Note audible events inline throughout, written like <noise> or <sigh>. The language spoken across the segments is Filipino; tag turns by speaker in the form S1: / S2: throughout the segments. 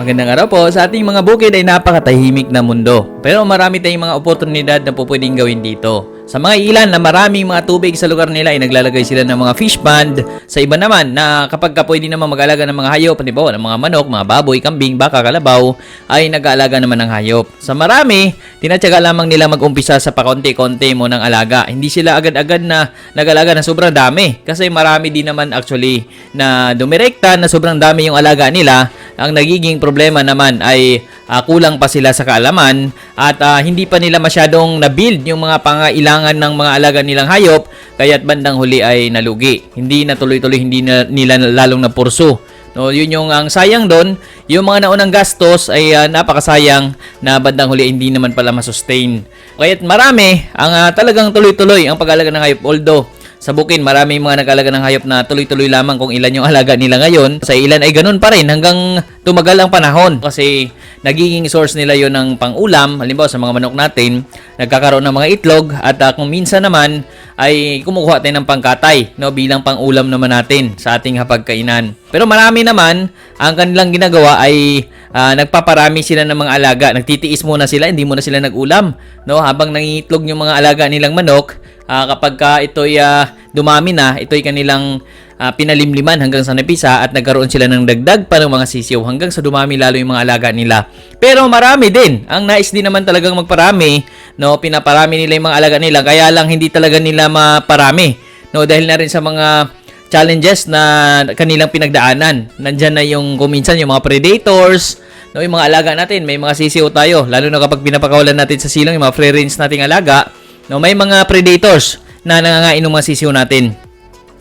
S1: Magandang araw po. Sa ating mga bukid ay napakatahimik na mundo. Pero marami tayong mga oportunidad na po pwedeng gawin dito. Sa mga ilan na maraming mga tubig sa lugar nila ay naglalagay sila ng mga fish pond. Sa iba naman na kapag ka pwede naman mag-alaga ng mga hayop, halimbawa ng mga manok, mga baboy, kambing, baka, kalabaw, ay nag-aalaga naman ng hayop. Sa marami, tinatyaga lamang nila mag-umpisa sa pakonti-konti mo ng alaga. Hindi sila agad-agad na nag-alaga ng sobrang dami. Kasi marami din naman actually na dumirekta na sobrang dami yung alaga nila. Ang nagiging problema naman ay ah, kulang pa sila sa kaalaman at ah, hindi pa nila masyadong na-build yung mga pangailangan ng mga alaga nilang hayop kaya't bandang huli ay nalugi. Hindi na tuloy-tuloy hindi na, nila lalong napurso. No, yun yung ang sayang doon, yung mga naunang gastos ay ah, napakasayang na bandang huli hindi naman pala masustain. Kaya't marami ang ah, talagang tuloy-tuloy ang pag-alaga ng hayop although sa bukin, marami mga nag-alaga ng hayop na tuloy-tuloy lamang kung ilan yung alaga nila ngayon. Sa ilan ay ganun pa rin hanggang tumagal ang panahon. Kasi nagiging source nila yon ng pang-ulam. Halimbawa sa mga manok natin, nagkakaroon ng mga itlog. At ah, kung minsan naman ay kumukuha tayo ng pangkatay no, bilang pang-ulam naman natin sa ating hapagkainan. Pero marami naman, ang kanilang ginagawa ay ah, nagpaparami sila ng mga alaga. Nagtitiis muna sila, hindi muna sila nag-ulam. No? Habang nangingitlog yung mga alaga nilang manok, Ah, kapag ka ito'y ah, dumami na, ito'y kanilang ah, pinalimliman hanggang sa napisa at nagkaroon sila ng dagdag pa ng mga sisiw hanggang sa dumami lalo yung mga alaga nila. Pero marami din. Ang nais din naman talagang magparami, no, pinaparami nila yung mga alaga nila kaya lang hindi talaga nila maparami. No, dahil na rin sa mga challenges na kanilang pinagdaanan. Nandyan na yung kuminsan yung mga predators, no, yung mga alaga natin, may mga sisiw tayo, lalo na kapag pinapakawalan natin sa silong yung mga free range nating alaga, No, may mga predators na nangangain ng mga sisiw natin.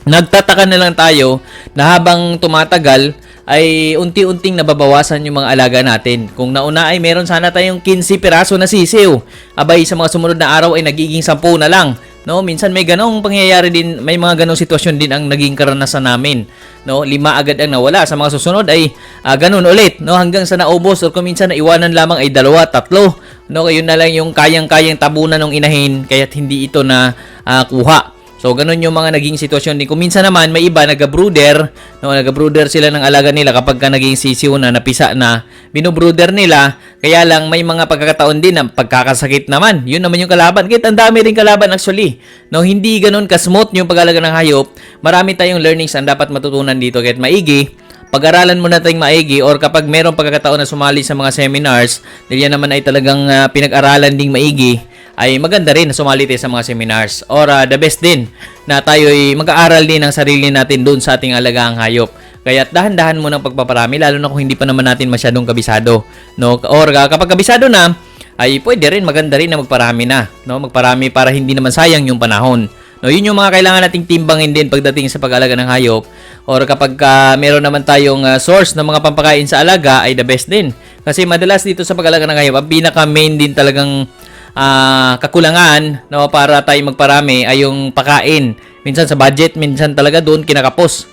S1: Nagtataka na lang tayo na habang tumatagal ay unti-unting nababawasan yung mga alaga natin. Kung nauna ay meron sana tayong 15 piraso na sisiw. Abay sa mga sumunod na araw ay nagiging 10 na lang. No, minsan may ganong pangyayari din, may mga ganong sitwasyon din ang naging karanasan namin. No, lima agad ang nawala. Sa mga susunod ay ah, ganun ulit, no, hanggang sa naubos or kung minsan naiwanan lamang ay dalawa, tatlo. No, yun na lang yung kayang-kayang tabunan ng inahin kaya't hindi ito na ah, kuha. So, ganun yung mga naging sitwasyon din. Kung minsan naman, may iba, nag-brooder, no, nag-brooder sila ng alaga nila kapag ka naging sisiw na, napisa na, binubrooder nila, kaya lang may mga pagkakataon din na pagkakasakit naman. Yun naman yung kalaban. Kahit ang dami rin kalaban actually. No, hindi ganun ka-smooth yung pag-alaga ng hayop. Marami tayong learnings ang dapat matutunan dito. Kahit maigi, pag-aralan mo natin maigi or kapag merong pagkakataon na sumali sa mga seminars, yan naman ay talagang ah, pinag-aralan ding maigi, ay maganda rin na sumali tayo sa mga seminars. Or ah, the best din na tayo ay mag-aaral din ng sarili natin doon sa ating alagaang hayop. Kaya dahan-dahan mo ng pagpaparami lalo na kung hindi pa naman natin masyadong kabisado. No? Or ah, kapag kabisado na, ay pwede rin maganda rin na magparami na. No? Magparami para hindi naman sayang yung panahon. No, yun yung mga kailangan nating timbangin din pagdating sa pag-alaga ng hayop. Or kapag ah, meron naman tayong ah, source ng mga pampakain sa alaga ay the best din. Kasi madalas dito sa pag-alaga ng hayop, ang pinaka main din talagang ah, kakulangan no para tayo magparami ay yung pakain. Minsan sa budget, minsan talaga doon kinakapos.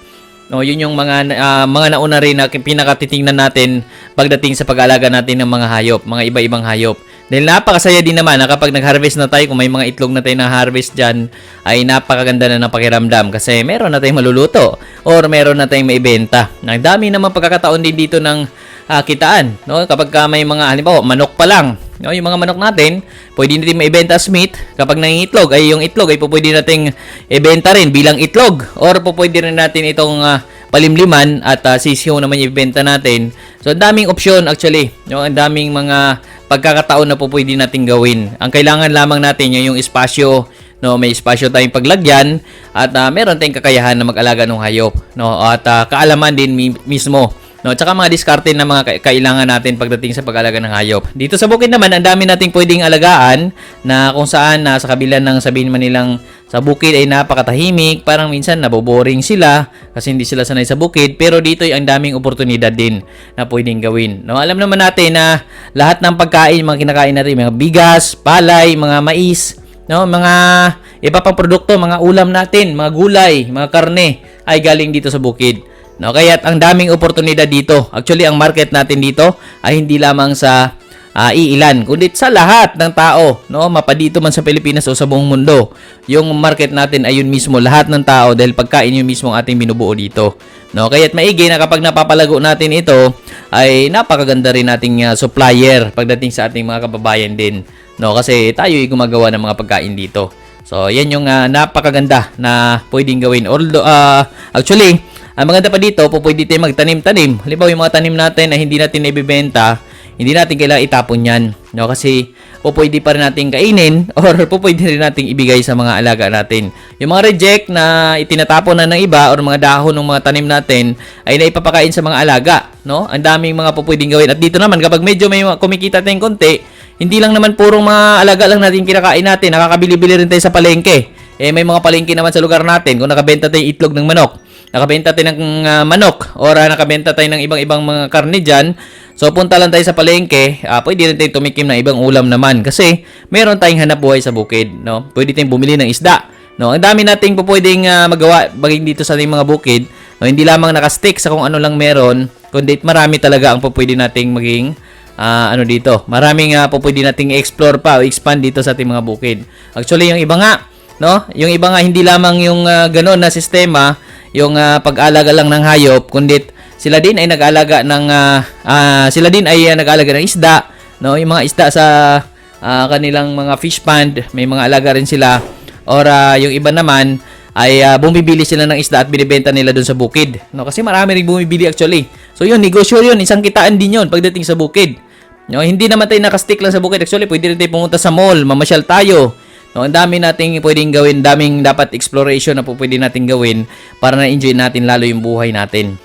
S1: No, yun yung mga ah, mga nauna rin na pinakatitingnan natin pagdating sa pag-alaga natin ng mga hayop, mga iba-ibang hayop. Dahil napakasaya din naman na kapag nag-harvest na tayo, kung may mga itlog na tayo na harvest dyan, ay napakaganda na ng pakiramdam kasi meron na tayong maluluto or meron na tayong maibenta. Ang dami naman pagkakataon din dito ng ah, kitaan. No? Kapag ka may mga, halimbawa, manok pa lang, no? yung mga manok natin, pwede natin maibenta as meat. Kapag nangingitlog, ay yung itlog ay pwede nating ibenta rin bilang itlog. Or pwede rin natin itong ah, palimliman at uh, sisiyo naman yung ibenta natin. So, ang daming opsyon actually. No? Ang daming mga pagkakataon na po pwede natin gawin. Ang kailangan lamang natin yung, yung espasyo no may espasyo tayong paglagyan at ah, meron tayong kakayahan na mag-alaga ng hayop no at ah, kaalaman din mi- mismo No, tsaka mga diskarte na mga ka- kailangan natin pagdating sa pag-alaga ng hayop. Dito sa bukid naman, ang dami nating pwedeng alagaan na kung saan na sa kabila ng sabihin man nilang sa bukid ay napakatahimik, parang minsan naboboring sila kasi hindi sila sanay sa bukid, pero dito ay ang daming oportunidad din na pwedeng gawin. No, alam naman natin na lahat ng pagkain, mga kinakain natin, mga bigas, palay, mga mais, no, mga iba pang produkto, mga ulam natin, mga gulay, mga karne ay galing dito sa bukid. No, kaya ang daming oportunidad dito. Actually, ang market natin dito ay hindi lamang sa ah, iilan, kundi sa lahat ng tao, no? Mapadito man sa Pilipinas o sa buong mundo. Yung market natin ay yun mismo, lahat ng tao dahil pagkain yun mismo ang ating binubuo dito. No, kaya't maigi na kapag napapalago natin ito ay napakaganda rin nating ah, supplier pagdating sa ating mga kababayan din. No, kasi tayo ay gumagawa ng mga pagkain dito. So, yan yung ah, napakaganda na pwedeng gawin. Although, ah, actually, ang maganda pa dito, po pwede tayo magtanim-tanim. Halimbawa, yung mga tanim natin na hindi natin naibibenta, hindi natin kailangan itapon yan. No? Kasi po pwede pa rin natin kainin <laughs> or po pwede rin natin ibigay sa mga alaga natin. Yung mga reject na itinatapon na ng iba or mga dahon ng mga tanim natin ay naipapakain sa mga alaga. No? Ang daming mga po pwedeng gawin. At dito naman, kapag medyo may kumikita tayong konti, hindi lang naman purong mga alaga lang natin kinakain natin. Nakakabili-bili rin tayo sa palengke. Eh, may mga palengke naman sa lugar natin. Kung nakabenta tayo itlog ng manok, nakabenta tayo ng ah, manok, or ah, nakabenta tayo ng ibang-ibang mga karne dyan, so punta lang tayo sa palengke, ah, pwede rin tayo tumikim ng ibang ulam naman. Kasi, meron tayong hanap buhay sa bukid. No? Pwede tayong bumili ng isda. No, ang dami nating pwedeng ah, magawa baging dito sa ating mga bukid. No, hindi lamang nakastick sa kung ano lang meron, kundi marami talaga ang pwede nating maging ah, ano dito. Maraming uh, pwede nating explore pa o expand dito sa ating mga bukid. Actually, yung iba nga, no? Yung iba nga hindi lamang yung ah, gano'n na sistema, yung ah, pag-alaga lang ng hayop, kundi sila din ay nag-alaga ng ah, ah, sila din ay ah, nag-alaga ng isda, no? Yung mga isda sa ah, kanilang mga fish pond, may mga alaga rin sila. Or ah, yung iba naman ay ah, bumibili sila ng isda at binibenta nila doon sa bukid. No, kasi marami ring bumibili actually. So yun, negosyo yun, isang kitaan din yun pagdating sa bukid. No, hindi naman tayo nakastick lang sa bukid. Actually, pwede rin tayo pumunta sa mall, mamasyal tayo. No, ang dami nating pwedeng gawin, daming dapat exploration na po pwede nating gawin para na-enjoy natin lalo yung buhay natin.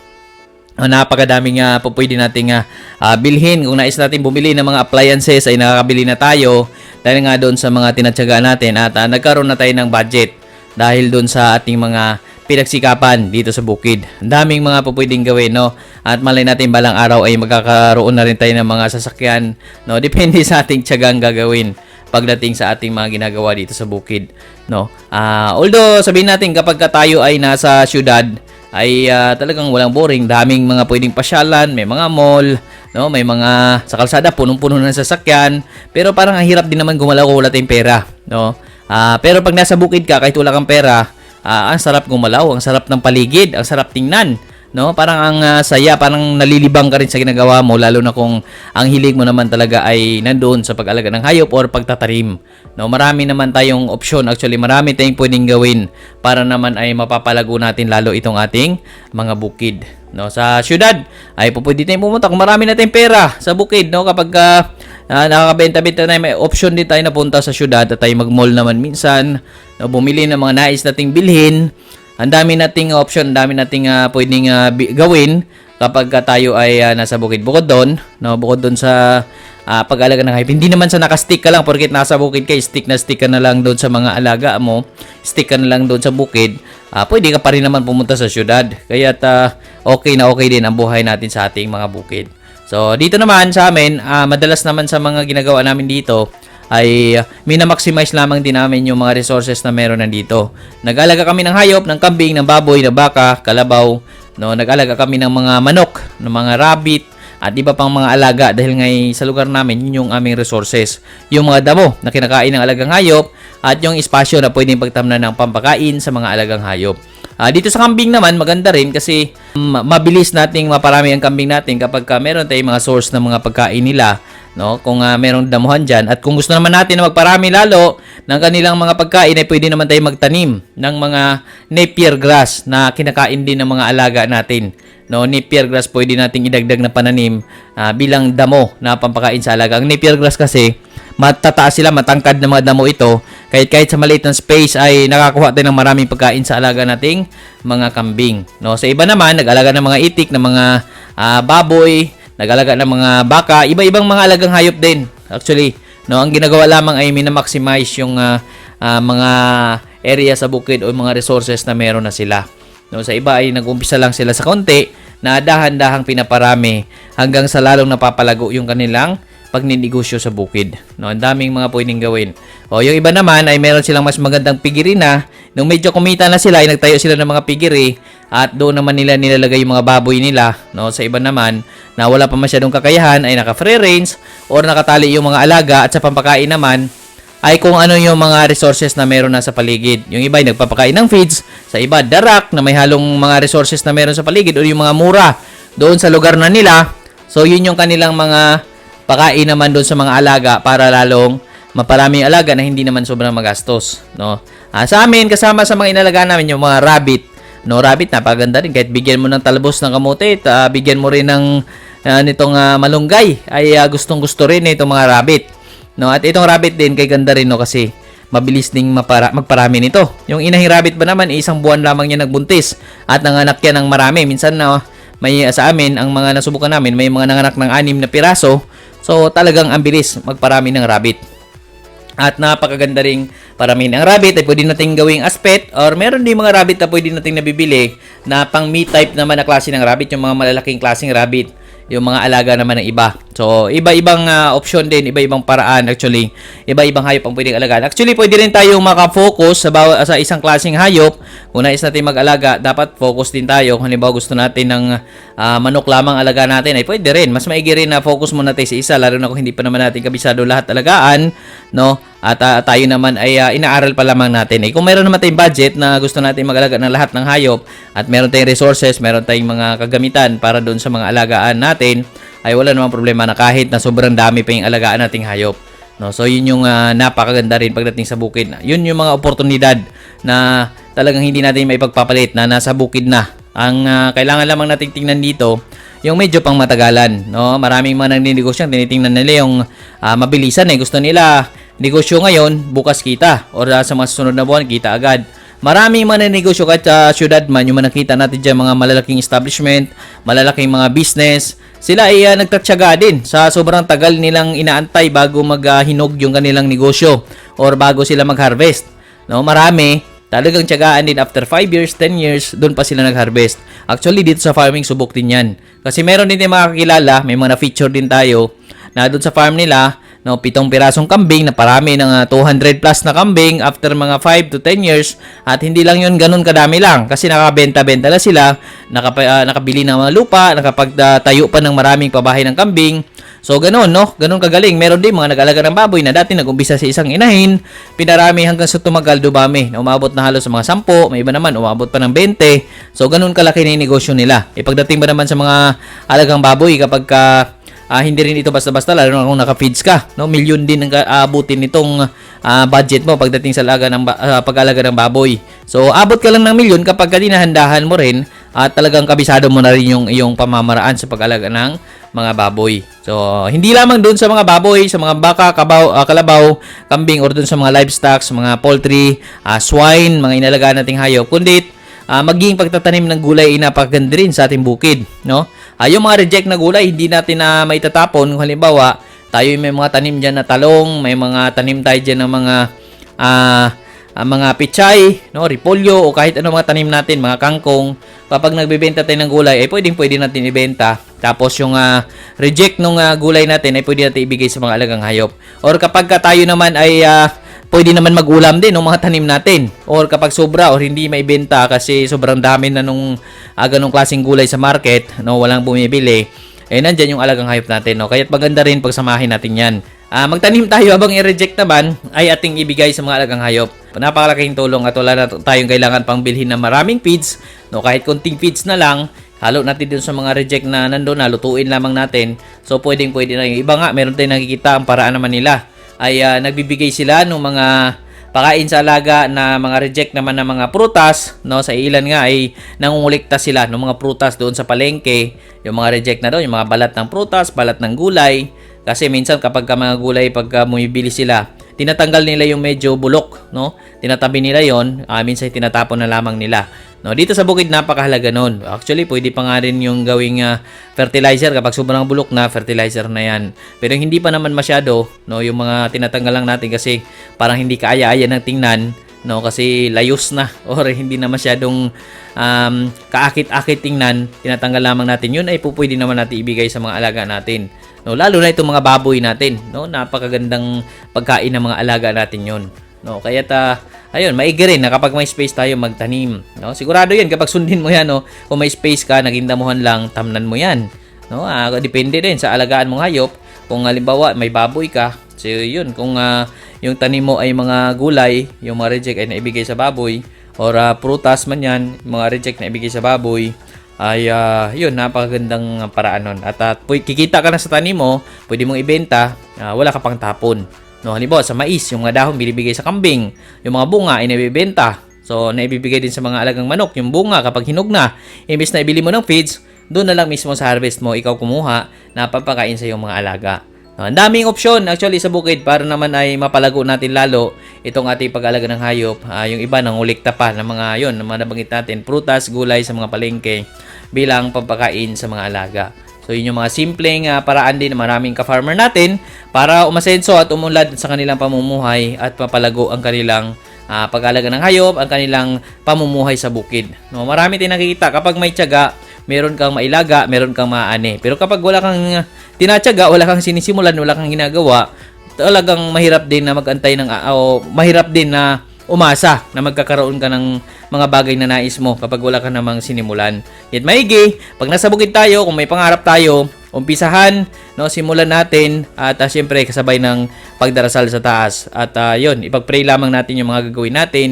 S1: Oh, napakadaming uh, po pwede nating ah, bilhin. Kung nais natin bumili ng mga appliances ay nakakabili na tayo dahil nga doon sa mga tinatsaga natin at ah, nagkaroon na tayo ng budget dahil doon sa ating mga pinagsikapan dito sa bukid. Ang daming mga po pwedeng gawin, no? At malay natin balang araw ay magkakaroon na rin tayo ng mga sasakyan, no? <laughs> Depende sa ating tiyagang gagawin pagdating sa ating mga ginagawa dito sa bukid, no? Ah, although sabihin natin kapag ka tayo ay nasa syudad, ay ah, talagang walang boring. Daming mga pwedeng pasyalan, may mga mall, no? May mga sa kalsada punong-puno ng sasakyan, pero parang ang hirap din naman gumalaw kung wala tayong pera, no? Ah, pero pag nasa bukid ka kahit wala kang pera, ah, ang sarap gumalaw, ang sarap ng paligid, ang sarap tingnan. No, parang ang ah, saya, parang nalilibang ka rin sa ginagawa mo lalo na kung ang hilig mo naman talaga ay nandoon sa pag-alaga ng hayop or pagtatarim. No, marami naman tayong option. Actually, marami tayong pwedeng gawin para naman ay mapapalago natin lalo itong ating mga bukid. No, sa syudad ay pwede tayong pumunta kung marami na tayong pera sa bukid, no, kapag Ah, nakakabenta-benta na may option din tayo na punta sa syudad at tayo mag-mall naman minsan, no, bumili ng mga nais nating bilhin. Ang dami nating option, dami nating ah, pwedeng bi- gawin kapag ka tayo ay ah, nasa bukid. Bukod doon, no, bukod doon sa ah, pag-alaga ng hayop. Hindi naman sa naka-stick ka lang porket nasa bukid ka, stick na stick ka na lang doon sa mga alaga mo, stick ka na lang doon sa bukid. Ah, pwede ka pa rin naman pumunta sa syudad. Kaya okay na okay din ang buhay natin sa ating mga bukid. So, dito naman sa amin, ah, madalas naman sa mga ginagawa namin dito, ay uh, minamaximize lamang din namin yung mga resources na meron nandito. Nag-alaga kami ng hayop, ng kambing, ng baboy, ng baka, kalabaw. No, nag-alaga kami ng mga manok, ng mga rabbit, at iba pang mga alaga dahil ngay sa lugar namin yun yung aming resources. Yung mga damo na kinakain ng alagang hayop at yung espasyo na pwedeng pagtamnan ng pampakain sa mga alagang hayop. Ah, dito sa kambing naman, maganda rin kasi mm, mabilis nating maparami ang kambing natin kapag ka meron tayong mga source ng mga pagkain nila. No? Kung ah, merong damuhan dyan. At kung gusto naman natin na magparami lalo ng kanilang mga pagkain, ay pwede naman tayo magtanim ng mga napier grass na kinakain din ng mga alaga natin. No, napier grass pwede nating idagdag na pananim ah, bilang damo na pampakain sa alaga. Ang napier grass kasi, matataas sila, matangkad na mga damo ito. Kahit kahit sa maliit na space ay nakakuha tayo ng maraming pagkain sa alaga nating mga kambing. No, sa iba naman nag-alaga ng mga itik, ng mga ah, baboy, nag-alaga ng mga baka, iba-ibang mga alagang hayop din. Actually, no, ang ginagawa lamang ay minamaximize yung ah, ah, mga area sa bukid o mga resources na meron na sila. No, sa iba ay nag-umpisa lang sila sa konti na dahan-dahang pinaparami hanggang sa lalong napapalago yung kanilang pagninegosyo sa bukid. No, ang daming mga pwedeng gawin. O yung iba naman ay meron silang mas magandang pigiri na. Nung medyo kumita na sila, ay nagtayo sila ng mga pigiri at doon naman nila nilalagay yung mga baboy nila. No, sa iba naman na wala pa masyadong kakayahan ay naka free range or nakatali yung mga alaga at sa pampakain naman ay kung ano yung mga resources na meron na sa paligid. Yung iba ay nagpapakain ng feeds, sa iba darak na may halong mga resources na meron sa paligid o yung mga mura doon sa lugar na nila. So yun yung kanilang mga pakain naman doon sa mga alaga para lalong maparaming alaga na hindi naman sobrang magastos, no? Ah, sa amin kasama sa mga inalaga namin yung mga rabbit. No, rabbit napaganda rin kahit bigyan mo ng talbos ng kamote, ah, bigyan mo rin ng ah, nitong ah, malunggay ay ah, gustong-gusto rin itong mga rabbit. No, at itong rabbit din kay ganda rin no kasi mabilis ding mapara, magparami nito. Yung inahing rabbit ba naman isang buwan lamang niya nagbuntis at nanganak yan ng marami. Minsan na may ah, sa amin ang mga nasubukan namin may mga nanganak ng anim na piraso. So talagang ang bilis magparami ng rabbit. At napakaganda ring paramin. Ang rabbit ay pwede nating gawing aspet or meron din mga rabbit na pwede nating nabibili na pang meat type naman na klase ng rabbit, yung mga malalaking klaseng rabbit, yung mga alaga naman ng iba. So, iba-ibang ah, option din, iba-ibang paraan actually. Iba-ibang hayop ang pwedeng alagaan. Actually, pwede rin tayong makafocus sa, bawa, sa isang klaseng hayop. Kung nais natin mag-alaga, dapat focus din tayo. Kung halimbawa gusto natin ng ah, manok lamang alaga natin, ay pwede rin. Mas maigi rin na focus muna tayo sa isa, lalo na kung hindi pa naman natin kabisado lahat alagaan, no? At ah, tayo naman ay ah, inaaral pa lamang natin. Eh, kung meron naman tayong budget na gusto natin mag-alaga ng lahat ng hayop at meron tayong resources, meron tayong mga kagamitan para doon sa mga alagaan natin, ay wala namang problema na kahit na sobrang dami pa yung alagaan nating hayop. No, so yun yung ah, napakaganda rin pagdating sa bukid. Yun yung mga oportunidad na talagang hindi natin may pagpapalit na nasa bukid na. Ang ah, kailangan lamang nating tingnan dito yung medyo pang matagalan, no? Maraming mga nagninegosyo, tinitingnan nila yung ah, mabilisan eh. Gusto nila negosyo ngayon, bukas kita or ah, sa mga susunod na buwan kita agad. Maraming mga negosyo kahit sa syudad man, yung mga nakita natin dyan, mga malalaking establishment, malalaking mga business, sila ay uh, nagtatsaga din sa sobrang tagal nilang inaantay bago maghinog yung kanilang negosyo or bago sila mag-harvest. No, marami talagang tiyagaan din after 5 years, 10 years, doon pa sila nag-harvest. Actually, dito sa farming, subok din yan. Kasi meron din tayong mga kakilala, may mga na-feature din tayo, na doon sa farm nila, no, pitong pirasong kambing na parami ng ah, 200 plus na kambing after mga 5 to 10 years. At hindi lang yun ganun kadami lang kasi nakabenta-benta na sila nakapa, ah, nakabili ng mga lupa nakapagtayo pa ng maraming pabahay ng kambing. So ganun no? Ganun kagaling. Meron din mga nag-alaga ng baboy na dati nag-umpisa sa isang inahin pinarami hanggang sa tumagal dumami. Umabot na halos sa mga 10 may iba naman umabot pa ng 20 so ganun kalaki na negosyo nila. E pagdating ba naman sa mga alagang baboy kapag ka Ah, hindi rin ito basta-basta lalo na kung naka-feeds ka, no? Milyon din ang aabutin nitong ah, budget mo pagdating sa alaga ng ah, pag-alaga ng baboy. So, abot ka lang ng milyon kapag ka dinahandahan mo rin at talagang kabisado mo na rin yung iyong pamamaraan sa pag-alaga ng mga baboy. So, hindi lamang doon sa mga baboy, sa mga baka, kabaw, ah, kalabaw, kambing or doon sa mga livestock, sa mga poultry, ah, swine, mga inalagaan nating hayop, kundi ah, maging pagtatanim ng gulay ay napakaganda rin sa ating bukid, no? Ah, yung mga reject na gulay, hindi natin na maitatapon. Kung halimbawa, tayo may mga tanim dyan na talong, may mga tanim tayo dyan ng mga ah, ah, mga pichay, no, repolyo o kahit ano mga tanim natin, mga kangkong. Kapag nagbebenta tayo ng gulay, ay pwedeng pwede natin ibenta. Tapos yung ah, reject ng gulay natin ay pwede natin ibigay sa mga alagang hayop. Or kapag ka tayo naman ay ah, pwede naman mag-ulam din ng mga tanim natin. Or kapag sobra or hindi maibenta kasi sobrang dami na nung uh, ganong klaseng gulay sa market, no, walang bumibili, eh nandyan yung alagang hayop natin. No? Kaya't maganda rin pagsamahin natin yan. Ah, magtanim tayo habang i-reject naman ay ating ibigay sa mga alagang hayop. Napakalaking tulong at wala na tayong kailangan pang bilhin ng maraming feeds. No, kahit konting feeds na lang, halo natin dun sa mga reject na nandun na, lutuin lamang natin. So, pwedeng pwede na yung iba nga, meron tayong nakikita ang paraan naman nila ay ah, nagbibigay sila ng mga pakain sa alaga na mga reject naman ng mga prutas, no? Sa ilan nga ay nangungulikta sila ng mga prutas doon sa palengke, yung mga reject na doon, yung mga balat ng prutas, balat ng gulay. Kasi minsan kapag ka mga gulay pagka bumibili sila, tinatanggal nila yung medyo bulok, no? Tinatabi nila yon, ah, minsan tinatapon na lamang nila. No, dito sa bukid napakahalaga noon. Actually, pwede pa nga rin yung gawing ah, fertilizer kapag sobrang bulok na fertilizer na 'yan. Pero hindi pa naman masyado, no, yung mga tinatanggal lang natin kasi parang hindi kaaya-aya ng tingnan, no, kasi layos na <laughs> or hindi na masyadong um, kaakit-akit tingnan, tinatanggal lamang natin. Yun ay po pwede naman natin ibigay sa mga alaga natin. No, lalo na itong mga baboy natin, no, napakagandang pagkain ng mga alaga natin 'yon. No, kaya ta ayun, maigi rin na kapag may space tayo magtanim, no? Sigurado 'yan kapag sundin mo 'yan, no. Kung may space ka, naging damuhan lang, tamnan mo 'yan. No, ah, depende din sa alagaan mong hayop. Kung halimbawa may baboy ka, so yun, kung ah, yung tanim mo ay mga gulay, yung mga reject ay naibigay sa baboy, or ah, prutas man yan, mga reject na ibigay sa baboy, ay ah, yun, napakagandang paraan nun. At pu- kikita ka na sa tanim mo, pwede mong ibenta, ah, wala ka pang tapon. No, halimbawa sa mais, yung mga dahon binibigay sa kambing, yung mga bunga ay nabibenta. So, naibibigay din sa mga alagang manok, yung bunga kapag hinog na, imbes na ibili mo ng feeds, doon na lang mismo sa harvest mo, ikaw kumuha, na papakain sa iyong mga alaga. Ang daming opsyon actually sa bukid para naman ay mapalago natin lalo itong ating pag-alaga ng hayop. Ah, yung iba nang ulikta pa ng mga yon, ng mga nabanggit natin, prutas, gulay sa mga palengke bilang pampakain sa mga alaga. So yun yung mga simpleng ah, paraan din ng maraming ka-farmer natin para umasenso at umunlad sa kanilang pamumuhay at mapalago ang kanilang ah, pag-alaga ng hayop, ang kanilang pamumuhay sa bukid. No, marami tayong nakikita kapag may tiyaga, meron kang mailaga, meron kang maani. Pero kapag wala kang ah, tinatyaga, wala kang sinisimulan, wala kang ginagawa, talagang mahirap din na magantay ng ah, o mahirap din na umasa na magkakaroon ka ng mga bagay na nais mo kapag wala ka namang sinimulan. Yet maigi, pag nasa bukid tayo, kung may pangarap tayo, umpisahan, no, simulan natin at uh, syempre kasabay ng pagdarasal sa taas. At ah, yun, ipag-pray lamang natin yung mga gagawin natin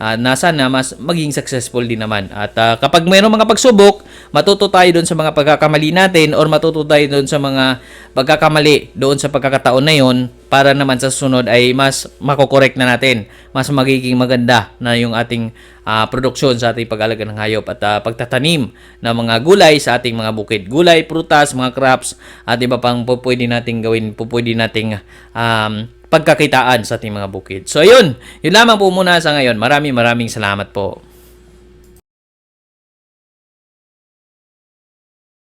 S1: ah, na sana mas maging successful din naman. At ah, kapag mayroong mga pagsubok, matuto tayo doon sa mga pagkakamali natin or matuto tayo doon sa mga pagkakamali doon sa pagkakataon na yun para naman sa susunod ay mas makokorek na natin. Mas magiging maganda na yung ating ah, produksyon sa ating pag-alaga ng hayop at ah, pagtatanim ng mga gulay sa ating mga bukid. Gulay, prutas, mga crops at iba pang pwede nating gawin, pwede nating um, pagkakitaan sa ating mga bukid. So ayun, yun lamang po muna sa ngayon. Maraming maraming salamat po.